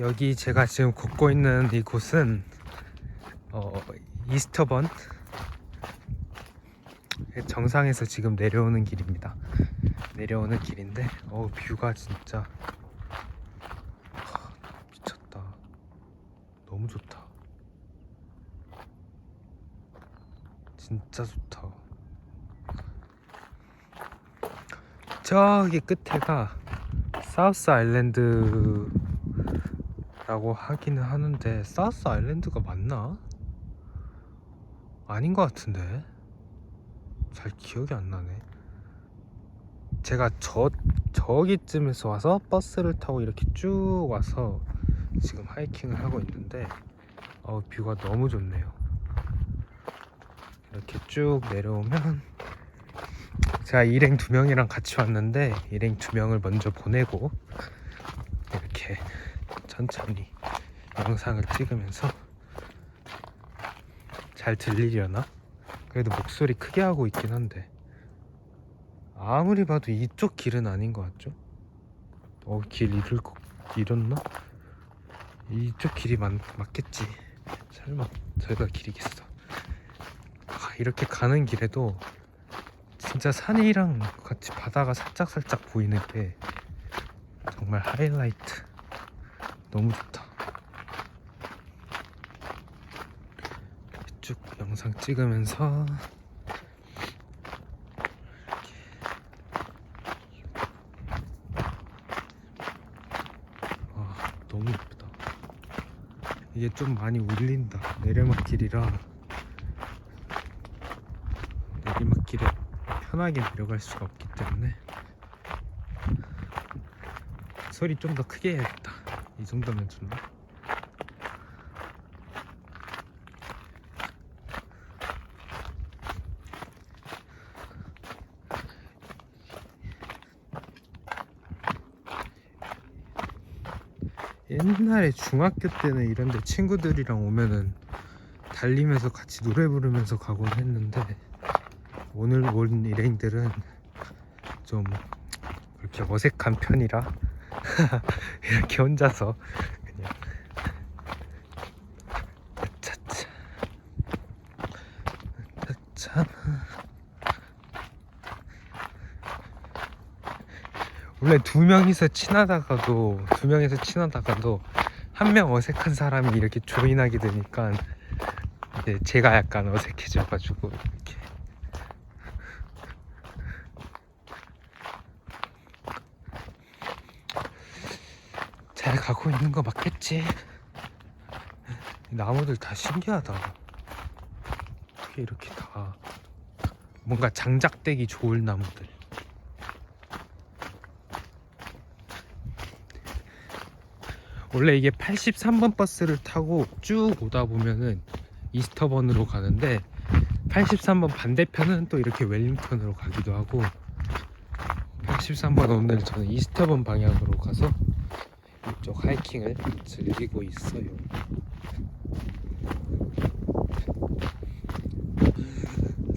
여기 제가 지금 걷고 있는 이곳은 어, 이스터번 정상에서 지금 내려오는 길입니다. 내려오는 길인데 어 뷰가 진짜 하, 미쳤다. 너무 좋다. 진짜 좋다. 저기 끝에가 사우스 아일랜드 라고 하기는 하는데 사우스 아일랜드가 맞나? 아닌 것 같은데 잘 기억이 안 나네. 제가 저 저기쯤에서 와서 버스를 타고 이렇게 쭉 와서 지금 하이킹을 하고 있는데 어 뷰가 너무 좋네요. 이렇게 쭉 내려오면 제가 일행 두 명이랑 같이 왔는데 일행 두 명을 먼저 보내고 이렇게 천천히 영상을 찍으면서 잘 들리려나? 그래도 목소리 크게 하고 있긴 한데 아무리 봐도 이쪽 길은 아닌 것 같죠? 어, 길 잃을 거 잃었나? 이쪽 길이 맞, 맞겠지. 설마 저희가 길이겠어. 아, 이렇게 가는 길에도 진짜 산이랑 같이 바다가 살짝 살짝 보이는 게 정말 하이라이트. 너무 좋다. 쭉 영상 찍으면서 아 너무 예쁘다. 이게 좀 많이 울린다. 내리막길이라 내리막길에 편하게 내려갈 수가 없기 때문에 소리 좀 더 크게 해야겠다 이 정도면 좋나? 옛날에 중학교 때는 이런데 친구들이랑 오면은 달리면서 같이 노래 부르면서 가곤 했는데 오늘 온 일행들은 좀 그렇게 어색한 편이라 이렇게 혼자서 그냥. 차차. 차차. 원래 두 명이서 친하다가도 두 명이서 친하다가도 한 명 어색한 사람이 이렇게 조인하게 되니까 이제 제가 약간 어색해져가지고 이렇게 잘 가고 있는 거 맞겠지? 이 나무들 다 신기하다. 어떻게 이렇게 다 뭔가 장작되기 좋을 나무들. 원래 이게 83번 버스를 타고 쭉 오다 보면은 이스터번으로 가는데 83번 반대편은 또 이렇게 웰링턴으로 가기도 하고 83번 오늘 저는 이스터번 방향으로 가서 이쪽 하이킹을 즐기고 있어요.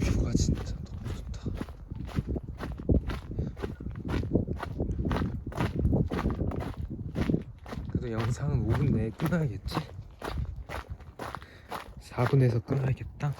뷰가 진짜 너무 좋다. 그래도 영상은 5분 내에 끊어야겠지? 4분에서 끊어야겠다.